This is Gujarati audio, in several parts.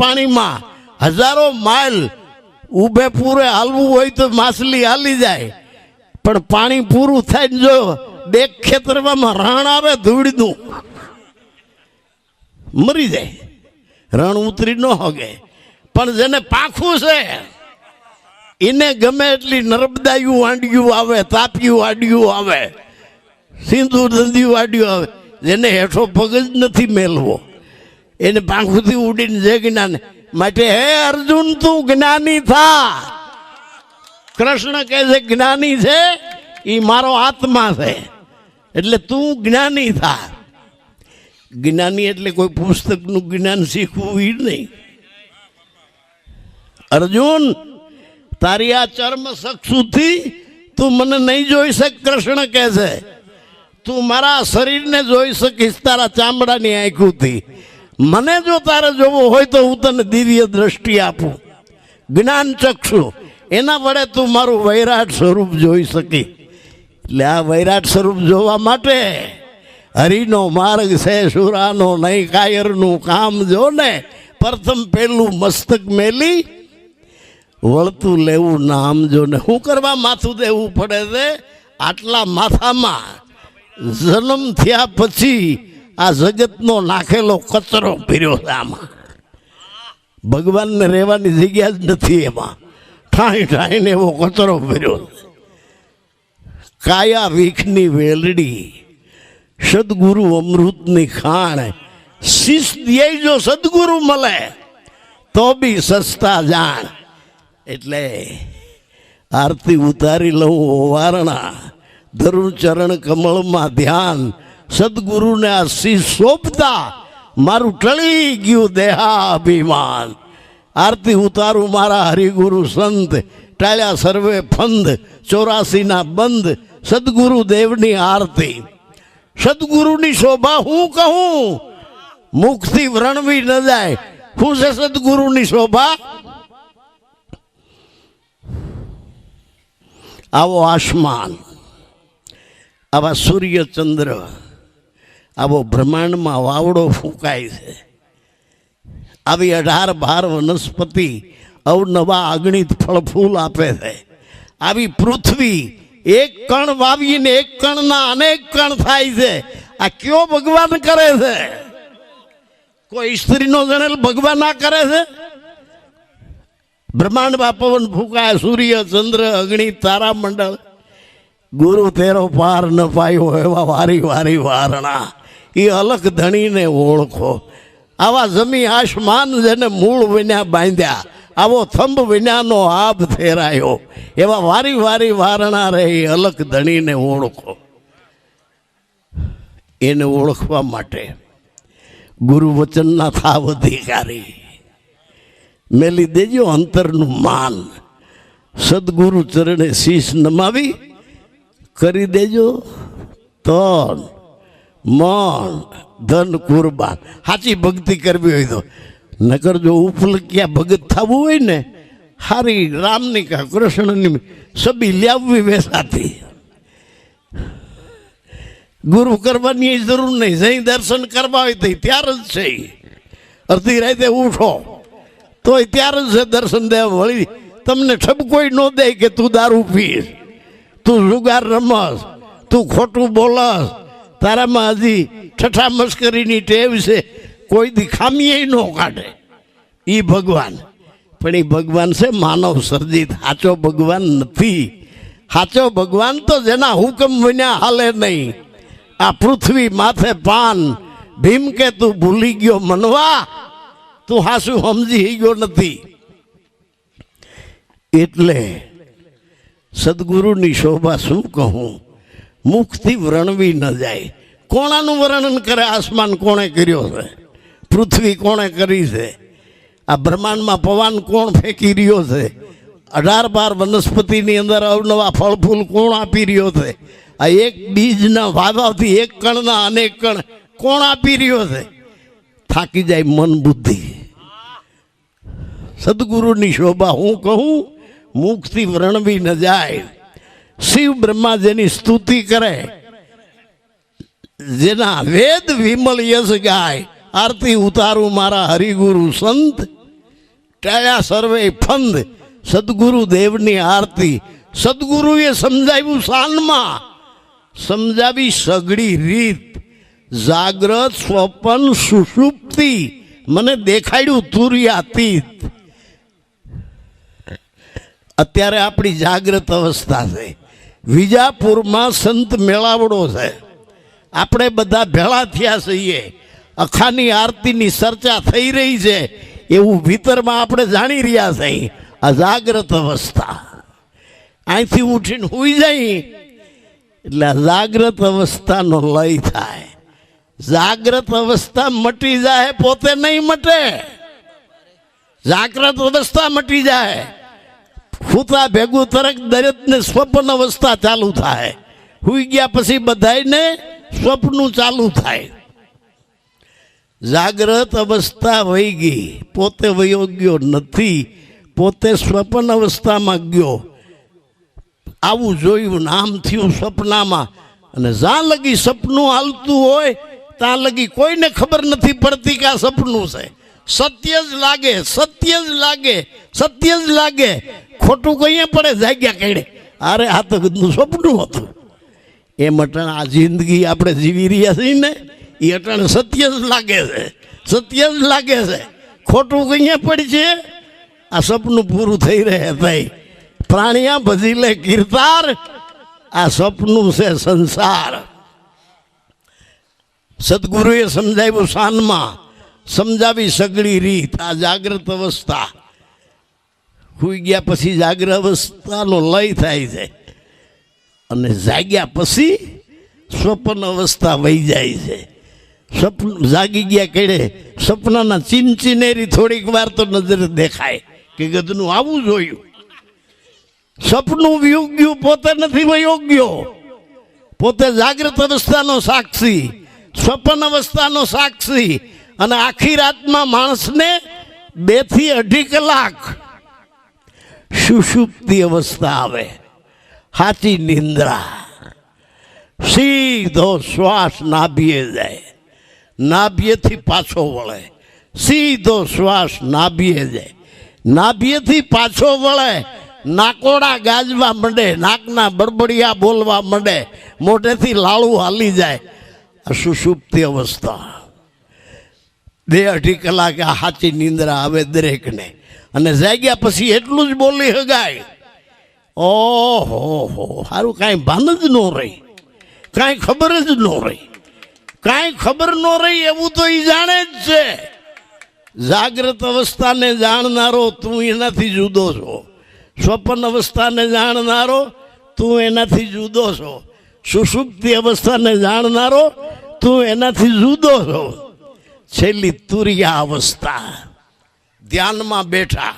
પાણીમાં હજારો માઇલ ઊભે પૂરે હાલવું હોય તો માછલી હાલી જાય. પણ પાણી પૂરું થાય જો બે ખેતરમાં રણ આવે ધૂળનું, મરી જાય. રણ ઉતરી ન હોગે. પણ જેને પાખું છે, એને ગમે એટલી નર્મદાયું વાંડ્યું આવે, તાપ્યું વાડ્યું આવે સિંદૂર દંદિયું વાડ્યું આવે, જેને હેઠો પગ જ નથી મેલવો. એને પાંખુથી ઉડીને જે જ્ઞાન માટે, હે અર્જુન, તું જ્ઞાની થા. કૃષ્ણ કહે છે, જ્ઞાની છે? એ મારો આત્મા છે. એટલે તું જ્ઞાની થા. જ્ઞાની એટલે કોઈ પુસ્તકનું જ્ઞાન શીખવું એ નહીં. અર્જુન, તારી આ ચર્મ સક્ષુથી તું મને નહીં જોઈ શક, કૃષ્ણ કહે છે. તું મારા શરીરને જોઈ શકીશ તારા ચામડાની આંખોથી. મને જો તારે જોવું હોય તો હું તને દિવ્ય દ્રષ્ટિ આપું. જ્ઞાન ચક્ષુ, એના વડે તું મારું વૈરાટ સ્વરૂપ જોઈ શકી. એટલે આ વૈરાટ સ્વરૂપ જોવા માટે હરિનો માર્ગ છે, સુરાનો નહીં, કાયરનું કામ જો ને, પ્રથમ પહેલું મસ્તક મેલી, વળતું લેવું, નામ જો ને. શું કરવા માથું દેવું પડે છે? આટલા માથામાં જન્મ થયા પછી આ જગતનો નાખેલો કચરો પીર્યો છે આમાં. ભગવાનને રહેવાની જગ્યા જ નથી એમાં. ઠાઈ ઠાઈને એવો કચરો પીર્યો કાયા વીખની વેલડી, સદગુરુ અમૃતની ખાણ શીશ દે જો સદગુરુ મળે, તો બી સસ્તા જાણ. એટલે આરતી ઉતારી લઉં, વારણા ધરુણ ચરણ કમળમાં ધ્યાન સદગુરુને આશીષ સોંપતા મારું ટળી ગયું દેહાભિમાન. આરતી ઉતારું મારા હરિગુરુ સંત, ટાળ્યા સર્વે ફંદ, ચોરાસીના બંધ, સદગુરુ દેવની આરતી. સદગુરુની શોભા હું કહું? મુખથી વ્રણવી ન જાય. શું છે સદગુરુની શોભા? આવો આસમાન, આવા સૂર્ય ચંદ્ર આવો બ્રહ્માંડમાં વાવડો ફૂંકાય છે. આવી અઢાર બાર વનસ્પતિ અવનવા અગણિત ફળ ફૂલ આપે છે. આવી પૃથ્વી એક કણ વાવીને એક કણના અનેક કણ થાય છે. આ કયો ભગવાન કરે છે? કોઈ સ્ત્રીનો જણેલ ભગવાન આ કરે છે? બ્રહ્માંડમાં પવન ફૂંકાય, સૂર્ય, ચંદ્ર, અગ્નિ, તારા મંડળ. ગુરુ તેરો પાર ન પાયો એવા વારી વારી વારણા. એ અલગ ધણીને ઓળખો. આવા જમી આસમાન જેને મૂળ વિના બાંધ્યા, આવો થંભ વિનાનો આભ ફેરાયો. એવા વારી વારી વારણા રહે અલગ ધણીને ઓળખો. એને ઓળખવા માટે ગુરુ વચનના થાવ અધિકારી મેલી દેજો અંતરનું માન. સદગુરુ ચરણે શીશ નમાવી, કરી દેજો તન. મન, ધન, કુરબાન. સાચી ભક્તિ કરવી હોય તો. નકર જો ઉપલક્યા ભગત થવું હોય ને, હારી રામની કા કૃષ્ણની સબી લ્યાવવી વેસાતી. ગુરુ કરવાની જરૂર નહીં. જઈ દર્શન કરવા હોય તો ત્યાર જ છે. અડધી રાતે ઉઠો. તોય ત્યાર જ છે દર્શન દેવા વળી. તમને ઠપકોઈ ન દે કે તું દારૂ પીશ. તું જુગાર રમસ તું ખોટું બોલસ તારામાં હજી ઠઠા મસ્કરીની ટેવ છે, કોઈ દીખામીએ ન કાઢે. એ ભગવાન. પણ એ ભગવાન છે માનવ સર્જિત સાચો ભગવાન નથી. સાચો ભગવાન તો જેના હુકમ વિના હાલે નહીં. આ પૃથ્વી માથે પાન. ભીમ કે તું ભૂલી ગયો મનવા? તું હાસું સમજી ગયો નથી. એટલે સદગુરુની શોભા શું કહું? મુખથી વર્ણવી ન જાય. કોણાનું વર્ણન કરે, આસમાન કોણે કર્યો છે? પૃથ્વી કોણે કરી છે? આ બ્રહ્માંડમાં પવન કોણ ફેંકી રહ્યો છે? અઢાર બાર વનસ્પતિની અંદર અવનવા ફળ ફૂલ કોણ આપી રહ્યો છે? આ એક બીજના વાવાથી એક કણના અનેક કણ કોણ આપી રહ્યો છે? થાકી જાય મન બુદ્ધિ. સદગુરુની શોભા હું કહું, મુખથી વર્ણવી ન જાય. શિવ બ્રહ્મા જેની સ્તુતિ કરે જેના વેદ વિમલ યશ ગાય. આરતી ઉતારું મારા હરિગુરુ સંત. ટાયા સર્વે ફંદ. સદગુરુ દેવની આરતી. સદગુરુએ સમજાવ્યું શાનમાં સમજાવી સગડી રીત. જાગ્રત સ્વપન સુષુપ્તિ. મને દેખાડ્યું તુર્યાતીત. અત્યારે આપણી જાગ્રત અવસ્થા છે. વિજાપુરમાં સંત મેળાવડો છે. આપણે બધા ભેળા થયા છીએ. અખાની આરતીની ચર્ચા થઈ રહી છે. એવું ભીતરમાં આપણે જાણી રહ્યા છીએ અજાગ્રત અવસ્થા. અહીંથી ઉઠીને હોઈ જાય. એટલે અજાગ્રત જાગ્રત અવસ્થાનો લય થાય. જાગ્રત અવસ્થા મટી જાય, પોતે નહીં મટે. જાગ્રત અવસ્થા મટી જાય. ફૂતા ભેગું તરક દરેકને સ્વપ્ન અવસ્થા ચાલુ થાય. હુઈ ગયા પછી બધાયને સ્વપ્નું ચાલુ થાય. જાગ્રત અવસ્થા વહી ગઈ. પોતે વયો ગયો નથી. પોતે સ્વપ્ન અવસ્થામાં ગયો. આવું જોયું, નામ થયું સપનામાં અને જ્યાં લગી સપનું હાલતું હોય, ત્યાં લગી કોઈને ખબર નથી પડતી કે આ સપનું છે. સત્ય જ લાગે, સત્ય જ લાગે, સત્ય જ લાગે. ખોટું કહીએ પડે જાગ્યા કહીને અરે, આ તો સપનું હતું. એમ અટણ આ જિંદગી આપણે જીવી રહ્યા છીએ ને એ અટણ સત્ય જ લાગે છે, સત્ય જ લાગે છે. ખોટું કહીએ પડી છે આ સપનું પૂરું થઈ રહે ભાઈ. પ્રાણિયા ભજી લે કીર્તાર, આ સપનું છે સંસાર. સદગુરુએ સમજાવ્યું શાનમાં, સમજાવી સગળી રીત, આ જાગ્રત અવસ્થા. સુઈ ગયા પછી જાગ્રત અવસ્થાનો લય થાય છે. અને જાગ્યા પછી સ્વપ્ન અવસ્થા વહી જાય છે. સ્વપ્ન જાગી ગયા કેડે સપનાના ચીનચીનેરી થોડીક વાર તો નજરે દેખાય કે ગધનું આવું જોયું. સપનું વિયોગ્યું પોતે નથી વયોગ્યો પોતે જાગૃત અવસ્થાનો સાક્ષી, સ્વપ્ન અવસ્થાનો સાક્ષી અને આખી રાતમાં માણસને બેથી અઢી કલાક સુષુપ્તિ અવસ્થા આવે. હાચી નિંદ્રા. સીધો શ્વાસ નાભીએ જાય. નાભીએથી પાછો વળે. સીધો શ્વાસ નાભીએ જાય. નાભીએથી પાછો વળે. નાકોડા ગાજવા માંડે. નાકના બળબડિયા બોલવા માંડે. મોઢેથી લાળું હાલી જાય. આ સુષુપ્તિ અવસ્થા. બે અઢી કલાકે આ સાચી નિંદ્રા આવે દરેકને. અને જાગ્યા પછી એટલું જ બોલી હગાય. ઓહો હો સારું કાંઈ ભાન જ ન રહી. કાંઈ ખબર જ ન રહી. કાંઈ ખબર ન રહી એવું તો એ જાણે જ છે. જાગ્રત અવસ્થાને જાણનારો તું એનાથી જુદો છો. સ્વપ્ન અવસ્થાને જાણનારો તું એનાથી જુદો છો. સુષુપ્તિ અવસ્થાને જાણનારો તું એનાથી જુદો છો. છેલ્લી તુરિયા અવસ્થા. ધ્યાનમાં બેઠા.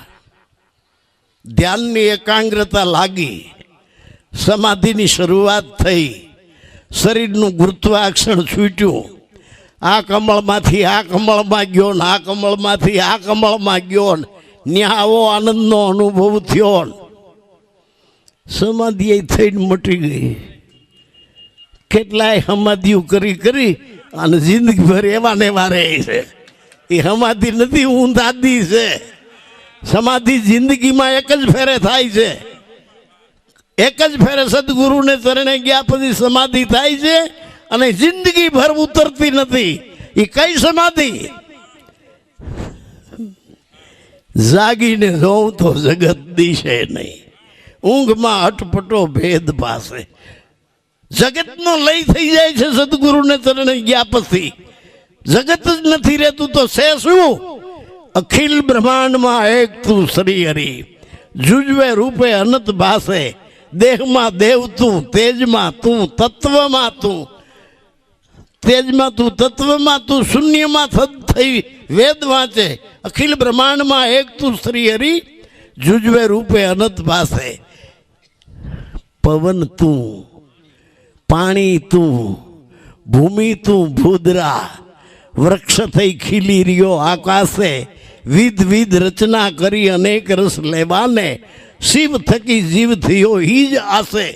ધ્યાનની એકાગ્રતા લાગી. સમાધિની શરૂઆત થઈ. શરીરનું ગુરુત્વાકર્ષણ છૂટ્યું. આ કમળમાંથી આ કમળમાં ગયો ને આ કમળમાંથી આ કમળમાં ગયો ને. ત્યાં આવો આનંદનો અનુભવ થયો સમાધિ થઈને મટી ગઈ. કેટલાય સમાધિઓ કરી કરી અને જિંદગીભર એવા ને એવા રહે છે. એ સમાધિ નથી ઊંધાદી છે. સમાધિ જિંદગીમાં એક જ ફેરે થાય છે. એક જ ફેરે સદગુરુને ચરણે ગયા પછી સમાધિ થાય છે અને જિંદગી ભર ઉતરતી નથી. એ કઈ સમાધિ? જાગીને જોઉં તો જગત દિશે નહીં. ઊંઘમાં અટપટો ભેદ પાસે જગતનો લય થઈ જાય છે સદગુરુને ચરણે ગયા પછી. જગત જ નથી રહેતું તો છે શું? અખિલ બ્રહ્માંડમાં એક તું શ્રી હરિ. જુજવે રૂપે અનંત ભાસે, દેહમાં દેવ તું, તેજમાં તું, તત્વમાં તું. તેજમાં તું, તત્વમાં તું, શૂન્યમાં થઈ વેદ વાંચે. અખિલ બ્રહ્માંડમાં એક તું શ્રી હરિ, જુજવે રૂપે અનંત ભાસે. પવન તું, પાણી તું, ભૂમિ તું ભૂદરા. વૃક્ષ થઈ ખીલી રહ્યો આકાશે. વિધ વિધ રચના કરી અનેક રસ લેવાને શિવ થકી જીવ થયો, ઈ જ આશે.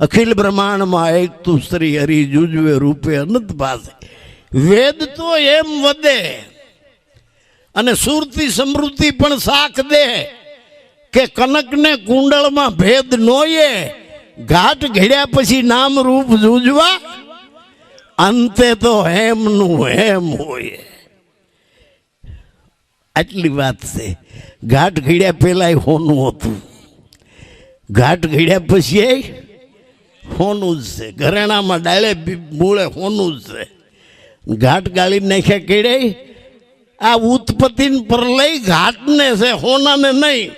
અખિલ બ્રહ્માંડમાં એક તું શ્રી હરિ જુજવે, રૂપે અનંત પાસે વેદ તો એમ વધે અને સુરતી સમૃદ્ધિ પણ સાખ દે કે કનકને કુંડળમાં ભેદ નોયે. ઘાટ ઘડ્યા પછી નામ રૂપ જુજવા, અંતે તો હેમનું હેમ હોય. આટલી વાત છે. ઘાટ ઘડ્યા પહેલાં હોનું હતું. ઘાટ ઘડ્યા પછી એ હોનું જ છે. ઘરેણામાં ડાળે મૂળે હોનું જ છે. ઘાટ ગાળી નાખ્યા કેડે આ ઉત્પત્તિ પર લઈ ઘાટને છે, હોનાને નહીં.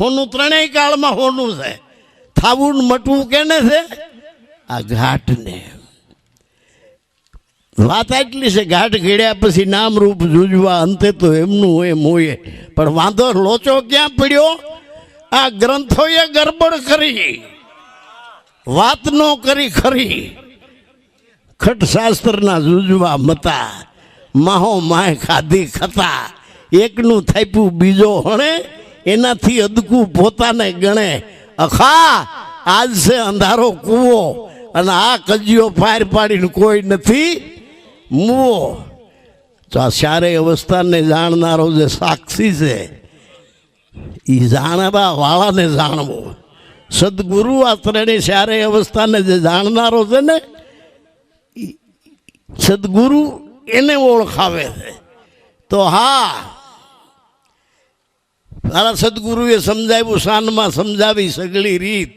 હોનું ત્રણેય કાળમાં હોનું છે. થાવું મટવું કેને છે? આ ઘાટને. વાત આટલી છે ઘાટ ઘેડ્યા પછી નામ રૂપ જુજવા અંતે તો એમનું એમ હોય. પણ વાંધો લોચો ક્યાં પડ્યો? આ ગ્રંથોએ ગરબડ કરી. વાત નો કરી ખરી. ખટશાસ્ત્રના જુજવા મતા. માહો માય ખાધી ખતા. એકનું થાપ્યું, બીજો હણે. એનાથી અદકું પોતાને ગણે. અખા, આજ છે અંધારો કૂવો. અને આ કજીઓ ફાયર પાડીને કોઈ નથી. મૂવો. તો આ ચારેય અવસ્થાને જાણનારો જે સાક્ષી છે એ જાણવા વાળાને જાણવો. સદગુરુ આ ત્રણેય ચારેય અવસ્થાને જે જાણનારો છે ને સદગુરુ એને ઓળખાવે છે. તો હા તારા સદગુરુએ સમજાવ્યું, શાનમાં સમજાવી સગળી રીત.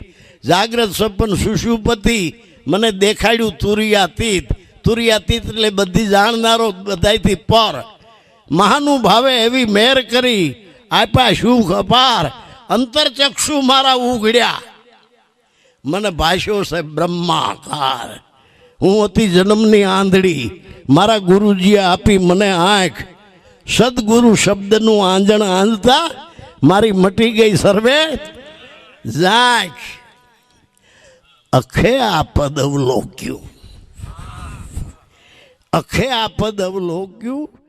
જાગ્રત સપન સુષુપતિ, મને દેખાડ્યું તુરિયાતીત. તુરિયાતીત એટલે બધી જાણનારો બધાયથી પર. મહાનુભાવે એવી મેર કરી, આપ્યા સુખ અપાર અંતરચક્ષુ મારા ઉઘડ્યા મને ભાષ્યો છે બ્રહ્માકાર. હું હતી જન્મની આંધળી. મારા ગુરુજીએ આપી મને આંખ. સદગુરુ શબ્દનું આંજણ આંજતા મારી મટી ગઈ સર્વે. જાંચ અખે આ પદ અવલોક્યું. અખે આ પદ અવલોક્યું